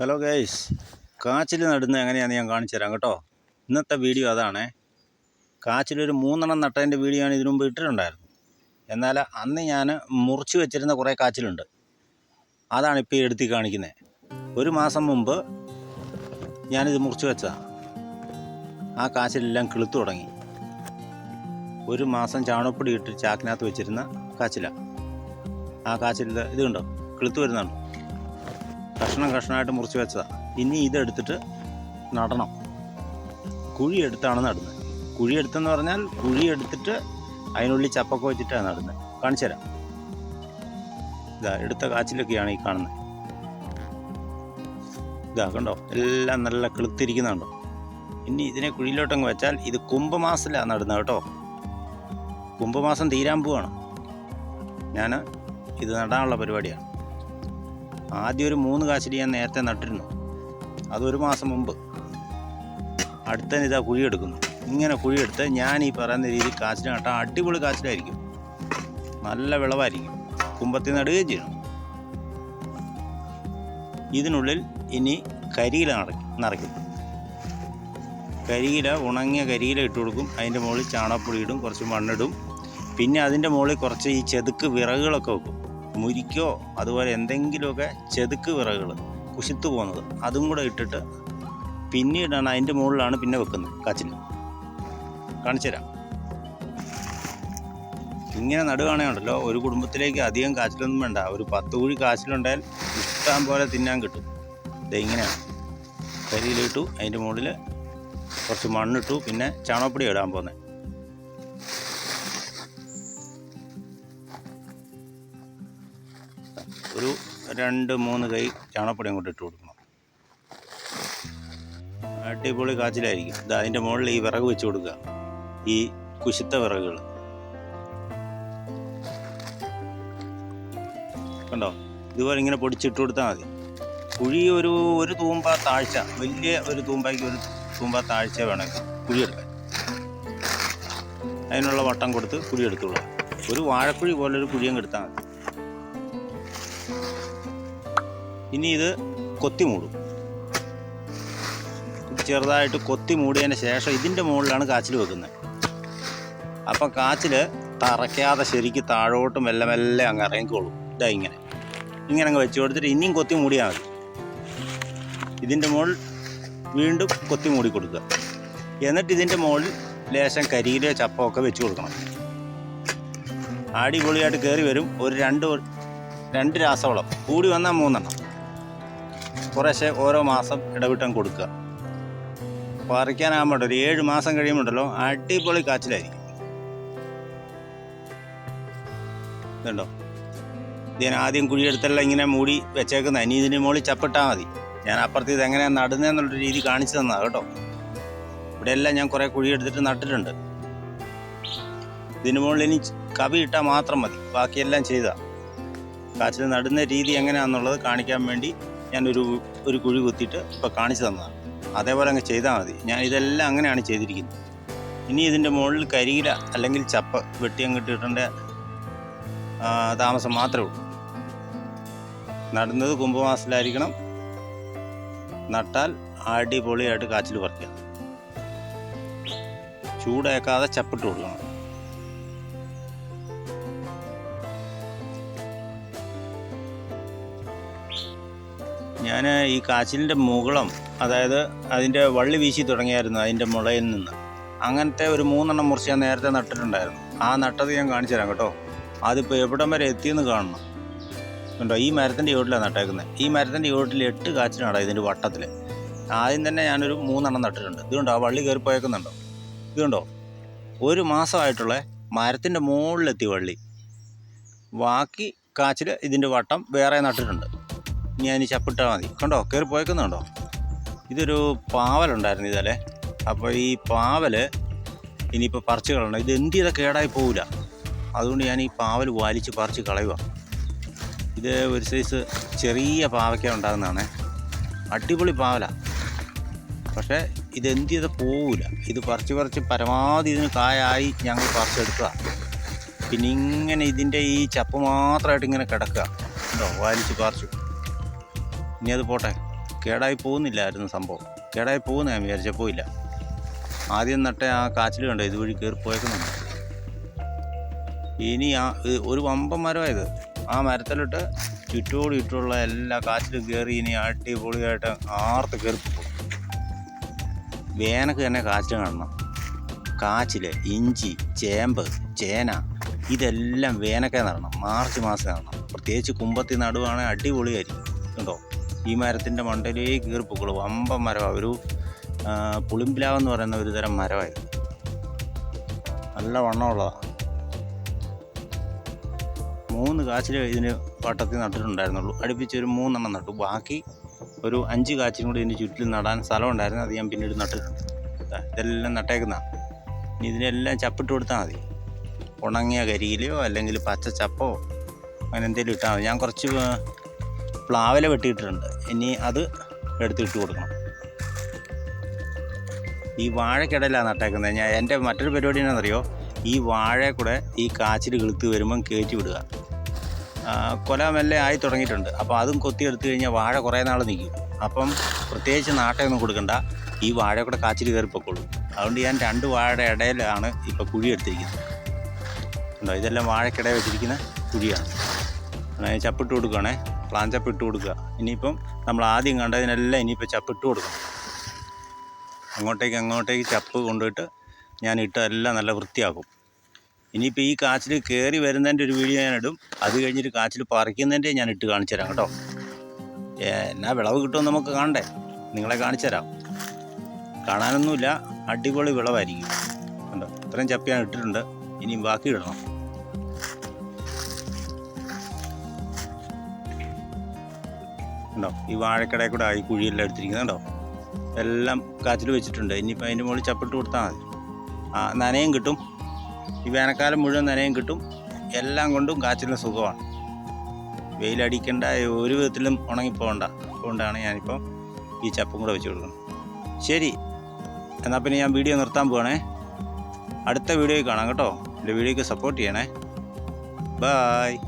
Hello guys കാച്ചിൽ നടുന്നത് എങ്ങനെയാണെന്ന് ഞാൻ കാണിച്ചു തരാം കേട്ടോ. ഇന്നത്തെ വീഡിയോ അതാണേ. കാച്ചിലൊരു മൂന്നെണ്ണം നട്ടതിന്റെ വീഡിയോ ഞാൻ ഇതിനു മുമ്പ് ഇട്ടിട്ടുണ്ടായിരുന്നു എന്നാൽ അന്ന് ഞാൻ മുറിച്ച് വെച്ചിരുന്ന കുറേ കാച്ചിലുണ്ട്. അതാണ് ഇപ്പോൾ എടുത്തി കാണിക്കുന്നത് ഒരു മാസം മുമ്പ് ഞാനിത് മുറിച്ച് വെച്ചതാണ് ആ കാച്ചിലെല്ലാം കിളുത്തു തുടങ്ങി. ഒരു മാസം ചാണകപ്പൊടി ഇട്ട് ചാക്കിനകത്ത് വെച്ചിരുന്ന കാച്ചിലാണ് ആ കാച്ചിൽ ഇത് ഇതുണ്ടോ കിളുത്തു വരുന്നുണ്ടോ. കഷ്ണം കഷ്ണമായിട്ട് മുറിച്ച് വെച്ചതാണ് ഇനി ഇതെടുത്തിട്ട് നടണം. കുഴി എടുത്താണ് നടുന്നത് കുഴി എടുത്തെന്ന് പറഞ്ഞാൽ കുഴി എടുത്തിട്ട് അതിനുള്ളിൽ ചപ്പൊക്കെ വെച്ചിട്ടാണ് നടുന്നത് കാണിച്ചു തരാം. ഇതാ എടുത്ത കാച്ചിലൊക്കെയാണ് ഈ കാണുന്നത് ഇതാ കണ്ടോ? എല്ലാം നല്ല കിളുത്തിരിക്കുന്നുണ്ടോ ഇനി ഇതിനെ കുഴിയിലോട്ടങ്ങ് വെച്ചാൽ ഇത് കുംഭമാസത്തിലാണ് നടുന്നത് കേട്ടോ. കുംഭമാസം തീരാൻ പോവാണ്. ഞാൻ ഇത് നടാനുള്ള പരിപാടിയാണ്. ആദ്യം ഒരു മൂന്ന് കാശടി ഞാൻ നേരത്തെ നട്ടിരുന്നു. അതൊരു മാസം മുമ്പ്. അടുത്ത ഇതാ കുഴിയെടുക്കുന്നു ഇങ്ങനെ കുഴിയെടുത്ത് ഞാൻ ഈ പറയുന്ന രീതിയിൽ കാച്ചിൽ നട്ടാൽ അടിപൊളി കാച്ചിലായിരിക്കും. നല്ല വിളവായിരിക്കും. കുമ്പത്തിൽ നടുകയും ചെയ്യണം. ഇതിനുള്ളിൽ ഇനി കരിയില നടക്കും നിറയ്ക്കും. കരിയില ഉണങ്ങിയ കരിയില ഇട്ട് കൊടുക്കും. അതിന്റെ മുകളിൽ ചാണകപ്പൊടി ഇടും കുറച്ച് മണ്ണിടും. പിന്നെ അതിന്റെ മുകളിൽ കുറച്ച് ഈ ചെതുക്ക് വിറകുകളൊക്കെ വെക്കും. മുരിക്കോ അതുപോലെ എന്തെങ്കിലുമൊക്കെ ചെതുക്ക് വിറകുകൾ കുശിത്തു പോകുന്നത് അതും കൂടെ ഇട്ടിട്ട് പിന്നീടാണ് അതിന്റെ മുകളിലാണ് പിന്നെ വെക്കുന്നത് കാച്ചിന് കാണിച്ചു തരാം. ഇങ്ങനെ നടുവാണേ ഉണ്ടല്ലോ ഒരു കുടുംബത്തിലേക്ക് അധികം കാച്ചിലൊന്നും വേണ്ട. ഒരു പത്ത് കുഴി കാച്ചിലുണ്ടായാൽ ഇഷ്ടം പോലെ തിന്നാൻ കിട്ടും. ഇത് ഇങ്ങനെയാണ്. കരിയിലിട്ടു അതിന്റെ മുകളിൽ കുറച്ച് മണ്ണിട്ടു പിന്നെ ചാണകപ്പൊടി ഇടാൻ പോകുന്നത്. ഒരു രണ്ട് മൂന്ന് കൈ ചാണകപ്പൊടി അങ്ങോട്ട് ഇട്ട് കൊടുക്കണം. അടിപൊളി കാച്ചിലായിരിക്കും. ഇത് അതിന്റെ മുകളിൽ ഈ വിറക് വെച്ച് കൊടുക്കുക. ഈ കുശിത്ത വിറകുകൾ കണ്ടോ? ഇതുപോലെ ഇങ്ങനെ പൊടിച്ചിട്ട് കൊടുത്താൽ മതി. കുഴി ഒരു ഒരു തൂമ്പ താഴ്ച വലിയ ഒരു തൂമ്പയ്ക്ക് ഒരു തൂമ്പ താഴ്ച വേണമെങ്കിൽ കുഴിയെടുക്കാൻ അതിനുള്ള വട്ടം കൊടുത്ത് കുഴി എടുത്തോളൂ ഒരു വാഴക്കുഴി പോലൊരു കുഴിയും എടുത്താൽ മതി. ഇനി ഇത് കൊത്തി മൂടും. ചെറുതായിട്ട് കൊത്തി മൂടിയതിന് ശേഷം ഇതിന്റെ മുകളിലാണ് കാച്ചിൽ വെക്കുന്നത്. അപ്പം കാച്ചിൽ തറയ്ക്കാതെ ശരിക്ക് താഴോട്ട് മെല്ലെ മെല്ലെ അങ്ങ് ഇറങ്ങിക്കോളും. ഇതാ ഇങ്ങനെ. ഇങ്ങനെ അങ്ങ് വെച്ച് കൊടുത്തിട്ട് ഇനിയും കൊത്തി മൂടിയാൽ മതി. ഇതിന്റെ മുകളിൽ വീണ്ടും കൊത്തി മൂടി കൊടുക്കുക. എന്നിട്ട് ഇതിന്റെ മുകളിൽ ലേശം കരിയിലോ ചപ്പോ ഒക്കെ വെച്ച് കൊടുക്കണം. അടിപൊളിയായിട്ട് കയറി വരും. ഒരു രണ്ട് രണ്ട് രാസവളം. കൂടി വന്നാൽ മൂന്നെണ്ണം. കുറേശ്ശെ ഓരോ മാസം ഇടവിട്ടം കൊടുക്കുക. പറിക്കാനാകുമ്പോൾ ഒരു ഏഴ് മാസം കഴിയുമ്പോണ്ടല്ലോ അടിപൊളി കാച്ചിലായിരിക്കും. ഇതുണ്ടോ? ഞാൻ ആദ്യം കുഴിയെടുത്തെല്ലാം ഇങ്ങനെ മൂടി വെച്ചേക്കുന്ന. ഇനി ഇതിന് മുകളിൽ ചപ്പിട്ടാൽ മതി. ഞാൻ അപ്പുറത്ത് ഇത് എങ്ങനെയാണ് നടുന്നതെന്നുള്ള രീതി കാണിച്ചു തന്നതാണ് കേട്ടോ. ഇവിടെ എല്ലാം ഞാൻ കുറേ കുഴിയെടുത്തിട്ട് നട്ടിട്ടുണ്ട്. ഇതിന് മുകളിൽ ഇനി കവി ഇട്ടാൽ മാത്രം മതി. ബാക്കിയെല്ലാം ചെയ്താൽ കാച്ചിൽ നടുന്ന രീതി എങ്ങനെയാണെന്നുള്ളത് കാണിക്കാൻ വേണ്ടി ഞാനൊരു ഒരു കുഴി കുത്തിയിട്ട് ഇപ്പോൾ കാണിച്ചു തന്നതാണ്. അതേപോലെ അങ്ങ് ചെയ്താൽ മതി. ഞാൻ ഇതെല്ലാം അങ്ങനെയാണ് ചെയ്തിരിക്കുന്നത്. ഇനി ഇതിന്റെ മുകളിൽ കരിയില അല്ലെങ്കിൽ ചപ്പ വെട്ടി അങ്ങോട്ട് ഇട്ടേണ്ട താമസം മാത്രമേ ഉള്ളൂ. നടുന്നത് കുംഭമാസത്തിലായിരിക്കണം. നട്ടാൽ അടിപൊളിയായിട്ട് കാച്ചിൽ പറിക്കാം. ചൂടേക്കാതെ ചപ്പിട്ട് കൊടുക്കണം. ഞാൻ ഈ കാച്ചിലിന്റെ മുകളം അതായത് അതിന്റെ വള്ളി വീശി തുടങ്ങിയായിരുന്നു അതിന്റെ മുളയിൽ നിന്ന്. അങ്ങനത്തെ ഒരു മൂന്നെണ്ണം മുറിച്ച് ഞാൻ നേരത്തെ നട്ടിട്ടുണ്ടായിരുന്നു. ആ നട്ടത് ഞാൻ കാണിച്ചു തരാം കേട്ടോ. അതിപ്പോൾ എവിടം വരെ എത്തിയെന്ന് കാണണം. കണ്ടോ ഈ മരത്തിന്റെ ചോട്ടിലാണ് നട്ടേക്കുന്നത്. ഈ മരത്തിന്റെ ചോട്ടിൽ എട്ട് കാച്ചിലാണ് ഇതിന്റെ വട്ടത്തിൽ ആദ്യം തന്നെ ഞാനൊരു മൂന്നെണ്ണം നട്ടിട്ടുണ്ട്. ഇതുകൊണ്ടോ ആ വള്ളി കയറി പോയേക്കുന്നുണ്ടോ? ഇതുകൊണ്ടോ ഒരു മാസമായിട്ടുള്ള മരത്തിന്റെ മുകളിലെത്തി വള്ളി. ബാക്കി കാച്ചിൽ ഇതിന്റെ വട്ടം വേറെ നട്ടിട്ടുണ്ട്. അതിന് ചപ്പിട്ടാൽ മതി. കണ്ടോ? കയറി പോയേക്കുന്നുണ്ടോ ഇതൊരു പാവലുണ്ടായിരുന്നു ഇതല്ലേ? അപ്പോൾ ഈ പാവൽ ഇനിയിപ്പോൾ പറിച്ച് കളയണം. ഇത് എന്ത് ചെയ്താൽ കേടായി പോവില്ല അതുകൊണ്ട് ഞാൻ ഈ പാവൽ വലിച്ച് പറിച്ച് കളയുക. ഇത് ഒരു സൈസ് ചെറിയ പാവയ്ക്ക ഉണ്ടാകുന്നതാണ് അടിപൊളി പാവല. പക്ഷേ ഇത് എന്ത് ചെയ്താൽ പോവില്ല ഇത് പറിച്ച് പറിച്ച് പരമാവധി ഇതിന് കായായി ഞങ്ങൾ പറിച്ചെടുക്കുക. പിന്നെ ഇങ്ങനെ ഇതിന്റെ ഈ ചപ്പ് മാത്രമായിട്ട് ഇങ്ങനെ കിടക്കുക. ഉണ്ടോ വലിച്ച് പറിച്ചു. ഇനി അത് പോട്ടെ. കേടായി പോകുന്നില്ലായിരുന്നു സംഭവം. കേടായി പോകുന്ന ഞാൻ വിചാരിച്ചപ്പോൾ ഇല്ല. ആദ്യം നട്ട ആ കാച്ചിൽ കണ്ടോ? ഇതുവഴി കയറി പോയേക്കുന്നുണ്ട്. ഇനി ആ ഒരു വമ്പൻ മരമായത് ആ മരത്തിലിട്ട് ചുറ്റോട് ചുറ്റുമുള്ള എല്ലാ കാച്ചിലും കയറി ഇനി അടിപൊളിയായിട്ട് ആർത്ത് കയറി പോകും. വേനക്ക് തന്നെ കാച്ചിൽ കാണണം. കാച്ചിൽ ഇഞ്ചി ചേമ്പ് ചേന ഇതെല്ലാം വേനക്കെ നടണം. മാർച്ച് മാസം നടണം. പ്രത്യേകിച്ച് കുമ്പത്തി നടുവാണെങ്കിൽ അടിപൊളിയായിരിക്കും. കണ്ടോ? ഈ മരത്തിന്റെ മണ്ടയിലേ കീറി പൊക്കുള്ളൂ അമ്പ മരമാണ് ഒരു പുളിമ്പിലാവെന്ന് പറയുന്ന ഒരു തരം മരമായിരുന്നു. നല്ല വണ്ണമുള്ളതാണ് മൂന്ന് കാച്ചിൽ ഇതിന് വട്ടത്തിൽ നട്ടിട്ടുണ്ടായിരുന്നുള്ളൂ. അടുപ്പിച്ചൊരു മൂന്നെണ്ണം നട്ടു. ബാക്കി ഒരു അഞ്ച് കാച്ചിലും കൂടി ഇതിന് ചുറ്റിലും നടാൻ സ്ഥലം ഉണ്ടായിരുന്നു. അത് ഞാൻ പിന്നീട് നട്ടിട്ടുണ്ട് ഇതെല്ലാം നട്ടേക്കുന്നതാണ് ഇനി ഇതിനെല്ലാം ചപ്പിട്ട് കൊടുത്താൽ മതി. ഉണങ്ങിയ കരിയിലയോ അല്ലെങ്കിൽ പച്ച ചപ്പോ അങ്ങനെ എന്തെങ്കിലും ഇട്ടാൽ മതി. ഞാൻ കുറച്ച് പ്ലാവില വെട്ടിയിട്ടുണ്ട് ഇനി അത് എടുത്തിട്ട് കൊടുക്കണം. ഈ വാഴക്കിടയിലാണ് നട്ടേക്കുന്നത് ഞാൻ എന്റെ മറ്റൊരു പരിപാടി എന്നാണെന്നറിയോ ഈ വാഴ കൂടെ ഈ കാച്ചിൽ കിളുത്ത് വരുമ്പം കയറ്റി വിടുക. കൊല മെല്ലെ ആയി തുടങ്ങിയിട്ടുണ്ട്. അപ്പോൾ അതും കൊത്തി എടുത്തു കഴിഞ്ഞാൽ വാഴ കുറേ നാൾ നിൽക്കും. അപ്പം പ്രത്യേകിച്ച് നാട്ടയൊന്നും കൊടുക്കണ്ട. ഈ വാഴ കൂടെ കാച്ചിൽ കയറി പൊക്കോളൂ. അതുകൊണ്ട് ഞാൻ രണ്ട് വാഴയുടെ ഇടയിലാണ് ഇപ്പോൾ കുഴി എടുത്തിരിക്കുന്നത്. ഉണ്ടോ ഇതെല്ലാം വാഴക്കിടയിൽ വെച്ചിരിക്കുന്ന കുഴിയാണ്. ചപ്പിട്ട് കൊടുക്കുകയാണേ പ്ലാൻ ചപ്പിട്ട് കൊടുക്കുക. ഇനിയിപ്പം നമ്മൾ ആദ്യം കണ്ടതിനെല്ലാം ഇനിയിപ്പോൾ ചപ്പിട്ട് കൊടുക്കണം. അങ്ങോട്ടേക്ക് അങ്ങോട്ടേക്ക് ചപ്പ് കൊണ്ടുപോയിട്ട് ഞാൻ ഇട്ട് എല്ലാം നല്ല വൃത്തിയാക്കും. ഇനിയിപ്പോൾ ഈ കാച്ചിൽ കയറി വരുന്നതിന്റെ ഒരു വീഡിയോ ഞാൻ ഇടും. അത് കഴിഞ്ഞിട്ട് കാച്ചിൽ പറിക്കുന്നതിന്റെ ഞാൻ ഇട്ട് കാണിച്ചു തരാം കേട്ടോ. എന്നാ വിളവ് കിട്ടുമെന്ന് നമുക്ക് കാണണ്ടേ? നിങ്ങളെ കാണിച്ചു തരാം. കാണാനൊന്നുമില്ല. അടിപൊളി വിളവായിരിക്കും. കണ്ടോ? ഇത്രയും ചപ്പ് ഞാൻ ഇട്ടിട്ടുണ്ട്. ഇനിയും ബാക്കി ഇടണം. കണ്ടോ? ഈ വാഴക്കടയിൽ കൂടെ ആയി കുഴിയെല്ലാം എടുത്തിരിക്കുന്നത് കണ്ടോ? എല്ലാം കാറ്റിൽ വെച്ചിട്ടുണ്ട്. ഇനിയിപ്പോൾ അതിന്റെ മുകളിൽ ചപ്പിട്ട് കൊടുത്താൽ മതി. ആ നനയും കിട്ടും. ഈ വേനൽക്കാലം മുഴുവൻ നനയും കിട്ടും. എല്ലാം കൊണ്ടും കാച്ചിലിന് സുഖമാണ്. വെയിലടിക്കേണ്ട ഒരു വിധത്തിലും ഉണങ്ങിപ്പോകണ്ട. അതുകൊണ്ടാണ് ഞാനിപ്പോൾ ഈ ചപ്പും കൂടെ വെച്ച് കൊടുക്കുന്നത്. ശരി. എന്നാൽ പിന്നെ ഞാൻ വീഡിയോ നിർത്താൻ പോവാണേ. അടുത്ത വീഡിയോയിൽ കാണാം കേട്ടോ. എന്റെ വീഡിയോയ്ക്ക് സപ്പോർട്ട് ചെയ്യണേ. ബായ്.